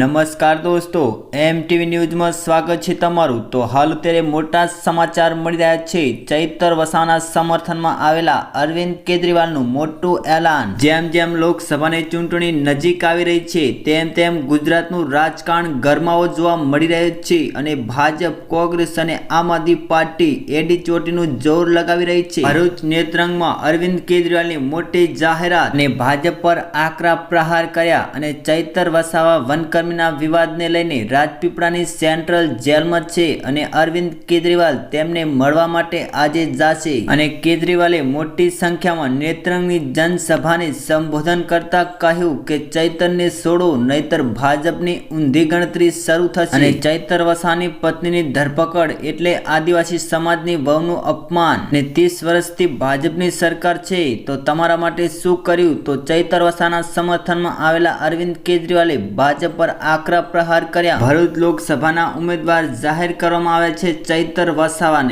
નમસ્કાર દોસ્તો એમ ટીવી ન્યૂઝમાં સ્વાગત છે તમારું. તો હાલ અત્યારે મોટા સમાચાર મળી રહ્યા છે. ચૈતર વસાવાના સમર્થનમાં આવેલા અરવિંદ કેજરીવાલનું મોટું એલાન. જેમ જેમ લોકસભાની ચૂંટણી નજીક આવી રહી છે, તેમ તેમ ગુજરાતનું રાજકારણ ગરમાવો જોવા મળી રહ્યો છે અને ભાજપ, કોંગ્રેસ અને આમ આદમી પાર્ટી એડી ચોટીનું જોર લગાવી રહી છે. ભરૂચ નેત્રંગમાં અરવિંદ કેજરીવાલની મોટી જાહેરાત અને ભાજપ પર આકરા પ્રહાર કર્યા અને ચૈતર વસાવા વનકર્મીના વિવાદને લઈને રાજપીપળાની સેન્ટ્રલ જેલમાં છે અને અરવિંદ કેજરીવાલ તેમને મળવા માટે આજે જશે. અને કેજરીવાલે મોટી સંખ્યામાં નેત્રંગની જનસભાને સંબોધન કરતા કહ્યું કે ચૈતનને છોડો નહીતર ભાજપની ઊંધી ગણતરી શરૂ થશે. અને ચૈતર વસાની પત્નીની ધરપકડ એટલે આદિવાસી સમાજની વહુનું અપમાન. અને ત્રીસ વર્ષથી ભાજપની સરકાર છે, તો તમારા માટે શું કર્યું? તો ચૈતર વસાના સમર્થનમાં આવેલા અરવિંદ કેજરીવાલે ભાજપ પર આકરા પ્રહાર કર્યા. ભરૂચ લોકસભાના ઉમેદવાર જાહેર કરવામાં આવે છે ચૈતર વસાવાને.